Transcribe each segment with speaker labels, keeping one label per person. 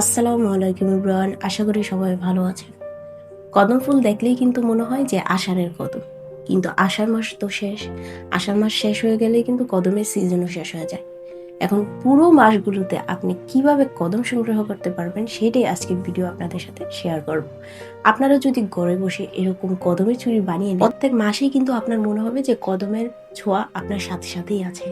Speaker 1: আসসালামু আলাইকুম ইব্রান, আশা করি সবাই ভালো আছে কদম ফুল দেখলেই কিন্তু মনে হয় যে আষাঢ়ের কদম। কিন্তু আষাঢ় মাস তো শেষ। আষাঢ় মাস শেষ হয়ে গেলে কিন্তু কদমের সিজনও শেষ হয়ে যায়। এখন পুরো মাসগুলোতে আপনি কীভাবে কদম সংগ্রহ করতে পারবেন সেটাই আজকের ভিডিও আপনাদের সাথে শেয়ার করব। আপনারা যদি ঘরে বসে এরকম কদমের চুড়ি বানিয়ে প্রত্যেক মাসেই কিন্তু আপনার মনে হবে যে কদমের ছোঁয়া আপনার সাথে সাথেই আছে।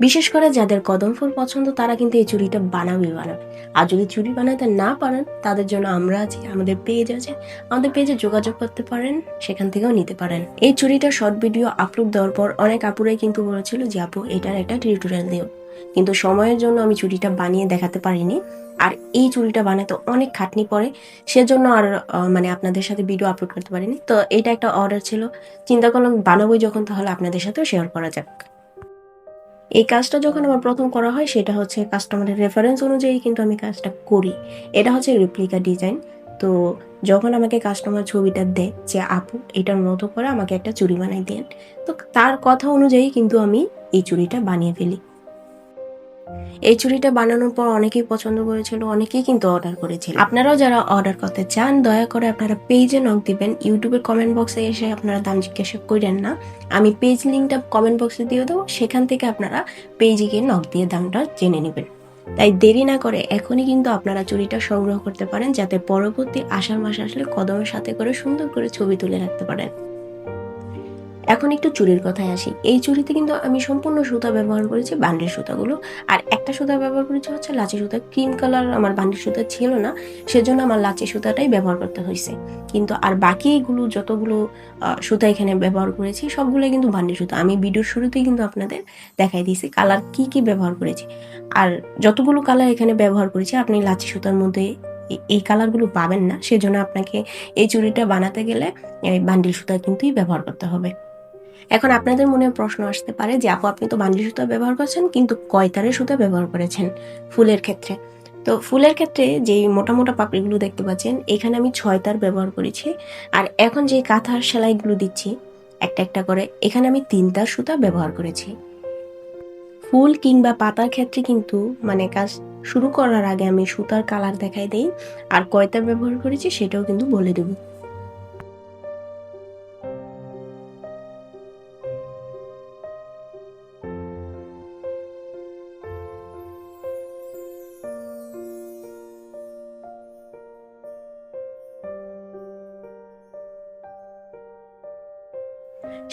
Speaker 1: বিশেষ করে যাদের কদম ফুল পছন্দ, তারা কিন্তু এই চুড়িটা বানাবেই বানাবে। আর যদি চুড়ি বানাতে না পারেন, তাদের জন্য আমরা আছি, আমাদের পেজ আছে। আমাদের পেজে যোগাযোগ করতে পারেন, সেখান থেকেও নিতে পারেন। এই চুড়িটা শর্ট ভিডিও আপলোড দেওয়ার পর অনেক আপুরাই কিন্তু বলেছিল যে, আপু, এটার একটা টিউটোরিয়াল দিও। কিন্তু সময়ের জন্য আমি চুড়িটা বানিয়ে দেখাতে পারিনি। আর এই চুড়িটা বানাতে অনেক খাটনি পড়ে, সেজন্য আর মানে আপনাদের সাথে ভিডিও আপলোড করতে পারিনি। তো এটা একটা অর্ডার ছিল। চিন্তা করলাম বানাবোই যখন, তাহলে আপনাদের সাথেও শেয়ার করা যাক। এই কাজটা যখন আমার প্রথম করা হয়, সেটা হচ্ছে কাস্টমারের রেফারেন্স অনুযায়ী কিন্তু আমি কাজটা করি। এটা হচ্ছে রিপ্লিকা ডিজাইন তো যখন আমাকে কাস্টমার ছবিটা দেয় যে, আপু, এটার মতো করে আমাকে একটা চুরি বানাই দেন। তো তার কথা অনুযায়ী কিন্তু আমি এই চুরিটা বানিয়ে ফেলি। এই চুড়িটা বানানোর পর অনেকেই পছন্দ করেছিল, অনেকেই কিন্তু অর্ডার করেছিল। আপনারাও যারা অর্ডার করতে চান, দয়া করে আপনারা পেজে নক দিবেন। ইউটিউবের কমেন্ট বক্সে এসে আপনারা দাম জিজ্ঞাসা করেন না। আমি পেজ লিঙ্কটা কমেন্ট বক্সে দিয়ে দেবো, সেখান থেকে আপনারা পেজে গিয়ে নক দিয়ে দামটা জেনে নেবেন। তাই দেরি না করে এখনই কিন্তু আপনারা চুড়িটা সংগ্রহ করতে পারেন, যাতে পরবর্তী আষাঢ় মাস আসলে কদমের সাথে করে সুন্দর করে ছবি তুলে রাখতে পারেন। এখন একটু চুরির কথায় আসি। এই চুরিতে কিন্তু আমি সম্পূর্ণ সুতা ব্যবহার করেছি বান্ডির সুতাগুলো। আর একটা সুতা ব্যবহার করেছি হচ্ছে লাচি সুতা। ক্রিম কালার আমার বান্ডির সুতা ছিল না, সেজন্য আমার লাচি সুতাটাই ব্যবহার করতে হয়েছে। কিন্তু আর বাকিগুলো যতগুলো সুতা এখানে ব্যবহার করেছি, সবগুলো কিন্তু বান্ডির সুতা। আমি ভিডিওর শুরুতেই কিন্তু আপনাদের দেখাই দিয়েছি কালার কি কি ব্যবহার করেছি। আর যতগুলো কালার এখানে ব্যবহার করেছি, আপনি লাচি সুতার মধ্যে এই কালারগুলো পাবেন না। সেজন্য আপনাকে এই চুড়িটা বানাতে গেলে বান্ডিল সুতা কিন্তুই ব্যবহার করতে হবে। এখন আপনাদের মনে প্রশ্ন আসতে পারে যে, আপু, আপনি তো বান্ডিল সুতা ব্যবহার করছেন, কিন্তু কয়তারের সুতা ব্যবহার করেছেন? ফুলের ক্ষেত্রে। তো ফুলের ক্ষেত্রে যে মোটা মোটা পাপড়িগুলো দেখতে পাচ্ছেন, এখানে আমি ছয় তার ব্যবহার করেছি। আর এখন যে কাঁথার সেলাইগুলো দিচ্ছি, একটা একটা করে, এখানে আমি তিন তার সুতা ব্যবহার করেছি। ফুল কিংবা পাতার ক্ষেত্রে কিন্তু মানে কাজ শুরু করার আগে আমি সুতার কালার দেখাই দেই, আর কয়তার ব্যবহার করেছি সেটাও কিন্তু বলে দেবো।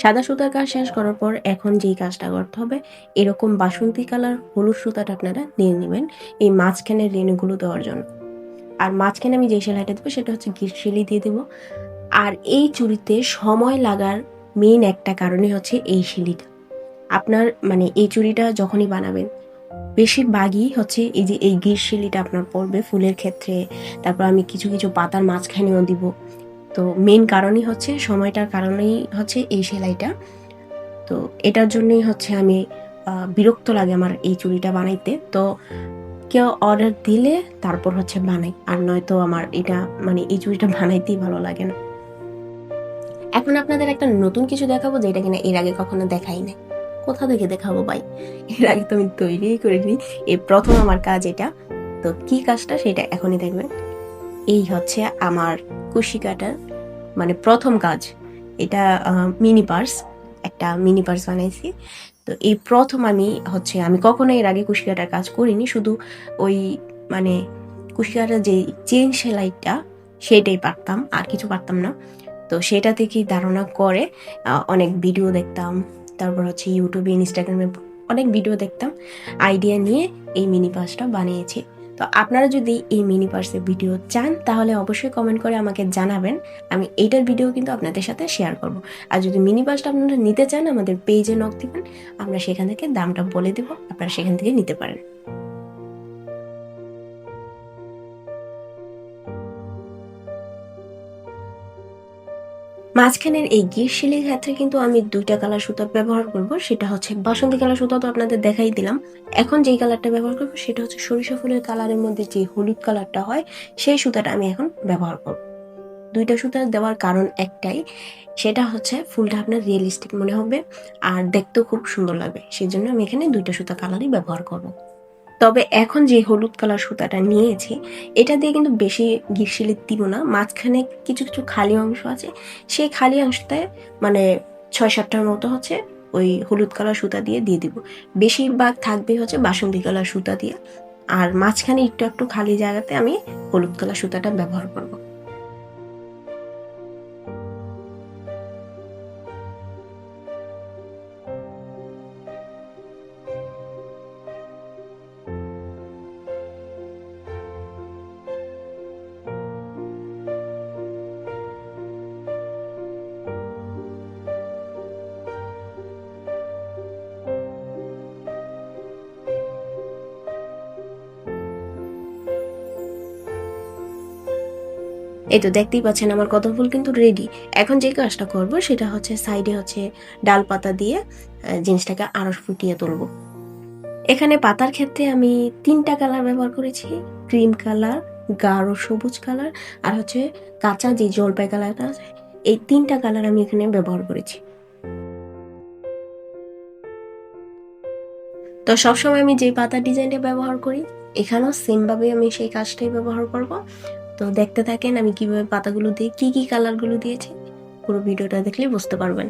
Speaker 1: সাদা সুতার কাজ শেষ করার পর এখন যেই কাজটা করতে হবে, এরকম বাসন্তী কালার, হলুদ সুতাটা আপনারা নিয়ে নেবেন এই মাঝখানের রেণুগুলো দেওয়ার জন্য। আর মাঝখানে আমি যে সেলাইটা দেবো সেটা হচ্ছে গিরশিলি দিয়ে দেবো। আর এই চুড়িতে সময় লাগার মেইন একটা কারণে হচ্ছে এই শিলিটা। আপনার মানে এই চুড়িটা যখনই বানাবেন, বেশিরভাগই হচ্ছে এই যে এই গিরশিলিটা আপনার পড়বে ফুলের ক্ষেত্রে, তারপর আমি কিছু কিছু পাতার মাঝখানেও দিব। তো মেন কারণই হচ্ছে, সময়টার কারণেই হচ্ছে এই সেলাইটা। তো এটার জন্যই হচ্ছে আমি বিরক্ত লাগে আমার এই চুড়িটা বানাইতে। তো কেউ অর্ডার দিলে তারপর হচ্ছে বানাই, আর নয়তো আমার এটা মানে এই চুড়িটা বানাইতেই ভালো লাগে না। এখন আপনাদের একটা নতুন কিছু দেখাবো যেটা কিনা এর আগে কখনো দেখাই নাই। কোথা থেকে দেখাবো ভাই? এর আগে তো আমি তৈরিই করিনি এই প্রথম আমার কাজ এটা। তো কি কাজটা সেটা এখনই দেখবেন। এই হচ্ছে আমার কুশি কাটার মানে প্রথম কাজ, এটা মিনি পার্স একটা মিনি পার্স বানাইছি। তো এই প্রথম আমি হচ্ছে, আমি কখনো এর আগে কুশি কাটার কাজ করিনি, শুধু ওই মানে কুশি কাটার যে চেন সেলাইটা, সেটাই পারতাম, আর কিছু পারতাম না। তো সেটা থেকেই ধারণা করে অনেক ভিডিও দেখতাম, তারপর হচ্ছে ইউটিউবে ইনস্টাগ্রামে অনেক ভিডিও দেখতাম আইডিয়া নিয়ে এই মিনি পার্সটা বানিয়েছি। তো আপনারা যদি এই মিনি পার্সের ভিডিও চান, তাহলে অবশ্যই কমেন্ট করে আমাকে জানাবেন। আমি এইটার ভিডিও কিন্তু আপনাদের সাথে শেয়ার করব। আর যদি মিনি পার্সটা আপনারা নিতে চান, আমাদের পেজে নক দিবেন। আমরা সেখান থেকে দামটা বলে দেব। আপনারা সেখান থেকে নিতে পারেন। মাঝখানের এই গিরশিলির ক্ষেত্রে কিন্তু আমি দুইটা কালার সুতা ব্যবহার করব, সেটা হচ্ছে বাসন্তী কালার সুতা তো আপনাদের দেখাই দিলাম। এখন যেই কালারটা ব্যবহার করব সেটা হচ্ছে সরিষা ফুলের কালারের মধ্যে যে হলুদ কালারটা হয়, সেই সুতাটা আমি এখন ব্যবহার করব। দুইটা সুতা দেওয়ার কারণ একটাই, সেটা হচ্ছে ফুলটা আপনার রিয়েলিস্টিক মনে হবে, আর দেখতেও খুব সুন্দর লাগবে। সেই জন্য আমি এখানে দুইটা সুতা কালারই ব্যবহার করব। তবে এখন যে হলুদ কালার সুতাটা নিয়েছি, এটা দিয়ে কিন্তু বেশি গিরশিলিত দিব না মাঝখানে কিছু কিছু খালি অংশ আছে, সেই খালি অংশটায় মানে ছয় সাতটার মতো হচ্ছে ওই হলুদ কালার সুতা দিয়ে দিয়ে দিব। বেশিরভাগ থাকবে হচ্ছে বাসন্তী কালার সুতা দিয়ে, আর মাঝখানে একটু একটু খালি জায়গাতে আমি হলুদ কালার সুতাটা ব্যবহার করব। এই তো দেখতেই পাচ্ছেন আমার কদম ফুল কিন্তু রেডি এখন যে কাজটা করব সেটা হচ্ছে সাইডে হচ্ছে ডাল পাতা দিয়ে জিনিসটাকে আরও ফুটিয়ে তুলবো। এখানে পাতার ক্ষেত্রে আমি তিনটা কালার ব্যবহার করেছি ক্রিম কালার গাঢ় সবুজ কালার আর হচ্ছে কাঁচা যে জলপাই কালারটা আছে, এই তিনটা কালার আমি এখানে ব্যবহার করেছি। তো সবসময় আমি যে পাতার ডিজাইনটা ব্যবহার করি, এখানেও সেমভাবে আমি সেই কাজটাই ব্যবহার করব। তো দেখতে থাকেন আমি কীভাবে পাতাগুলো দিয়ে, কি কি কালারগুলো দিয়েছি, পুরো ভিডিওটা দেখলে বুঝতে পারবেন।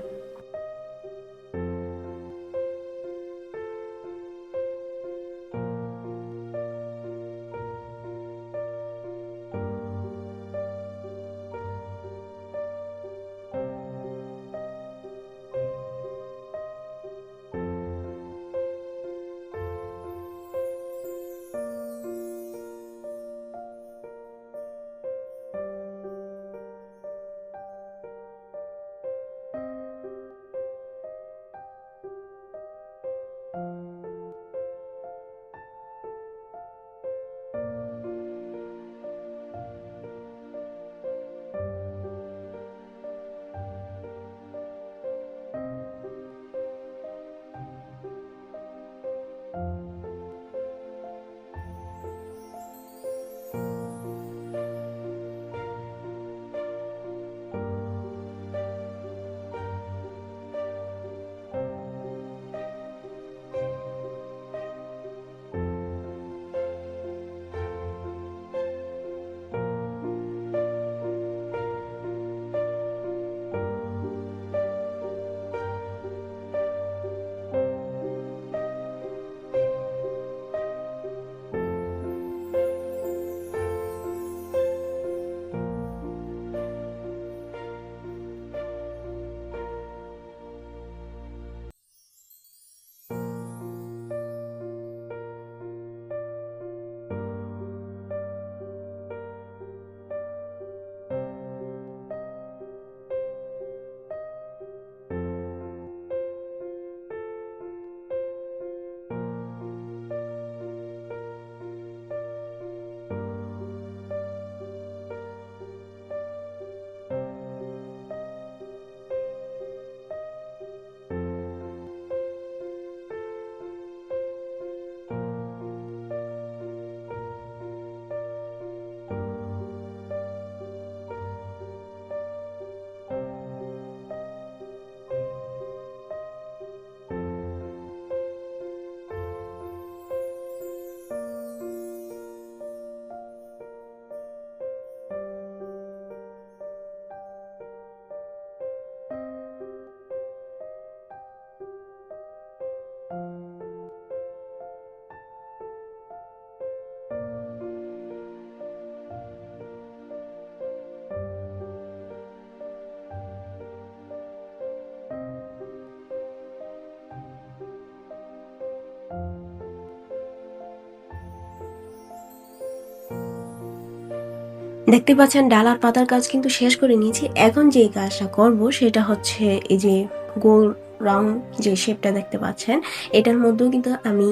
Speaker 1: দেখতে পাচ্ছেন ডালার পাতার কাজ কিন্তু শেষ করে নিয়েছি। এখন যেই কাজটা করব সেটা হচ্ছে এই যে গোল রং যে শেপটা দেখতে পাচ্ছেন, এটার মধ্যেও কিন্তু আমি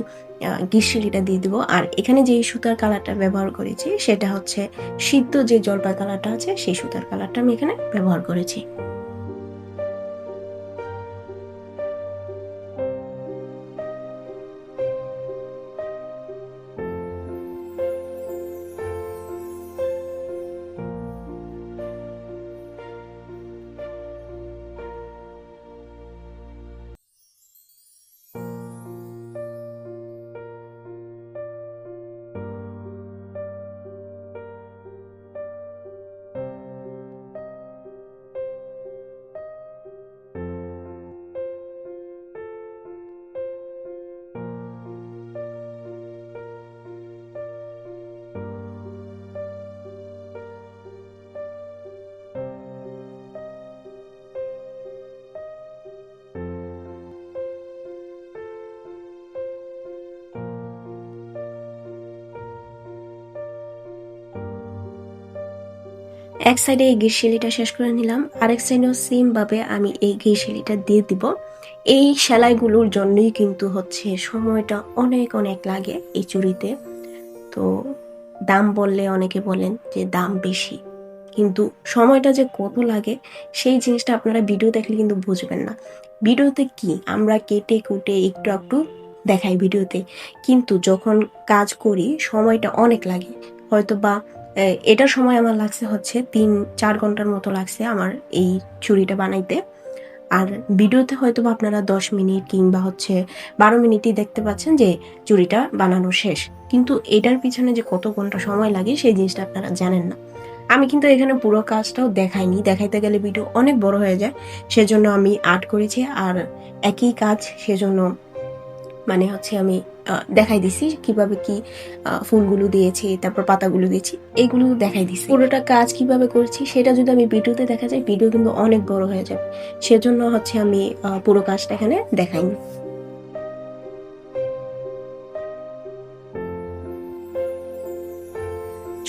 Speaker 1: গিরশিলিটা দিয়ে দেবো। আর এখানে যে সুতার কালারটা ব্যবহার করেছি সেটা হচ্ছে সিদ্ধ যে জলপাই কালারটা আছে, সেই সুতার কালারটা আমি এখানে ব্যবহার করেছি। এক সাইডে এই গিরশিলিটা শেষ করে নিলাম, আরেক সাইডেও সেম ভাবে আমি এই গিরশিলিটা দিয়ে দিব। এই সেলাইগুলোর জন্যই কিন্তু হচ্ছে সময়টা অনেক অনেক লাগে এই চুরিতে। তো দাম বললে অনেকে বলেন যে দাম বেশি, কিন্তু সময়টা যে কত লাগে সেই জিনিসটা আপনারা ভিডিও দেখলে কিন্তু বুঝবেন না। ভিডিওতে কি? আমরা কেটে কুটে একটু একটু দেখাই ভিডিওতে কিন্তু যখন কাজ করি, সময়টা অনেক লাগে। হয়তো বা এ, এটার সময় আমার লাগছে হচ্ছে তিন চার ঘণ্টার মতো লাগছে আমার এই চুড়িটা বানাইতে। আর ভিডিওতে হয়তো আপনারা দশ মিনিট কিংবা হচ্ছে বারো মিনিটই দেখতে পাচ্ছেন যে চুড়িটা বানানো শেষ। কিন্তু এটার পিছনে যে কত ঘণ্টা সময় লাগে সেই জিনিসটা আপনারা জানেন না। আমি কিন্তু এখানে পুরো কাজটাও দেখাইনি। দেখাইতে গেলে ভিডিও অনেক বড় হয়ে যায়। সেজন্য আমি আর্ট করেছি আর একই কাজ সেজন্য মানে হচ্ছে আমি দেখাই দিছি কীভাবে কি ফুলগুলো দিয়েছি, তারপর পাতাগুলো দিয়েছি, এগুলো দেখাই দিছি। পুরোটা কাজ কীভাবে করছি সেটা যদি আমি ভিডিওতে দেখা যায়, ভিডিও কিন্তু অনেক বড় হয়ে যাবে। সেজন্য হচ্ছে আমি পুরো কাজটা এখানে দেখাইনি।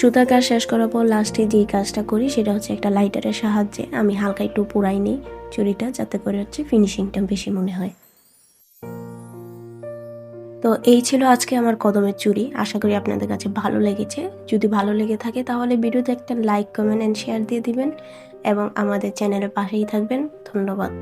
Speaker 1: সুতার কাজ শেষ করার পর লাস্টে যেই কাজটা করি, সেটা হচ্ছে একটা লাইটারের সাহায্যে আমি হালকা একটু পোড়াই নিই চুরিটা যাতে করে হচ্ছে ফিনিশিংটা বেশি মনে হয়। তো এই ছিল আজকে আমার কদমের চুরি। আশা করি আপনাদের কাছে ভালো লেগেছে। যদি ভালো লেগে থাকে তাহলে ভিডিওতে একটা লাইক, কমেন্ট অ্যান্ড শেয়ার দিয়ে দিবেন এবং আমাদের চ্যানেলের পাশেই থাকবেন। ধন্যবাদ।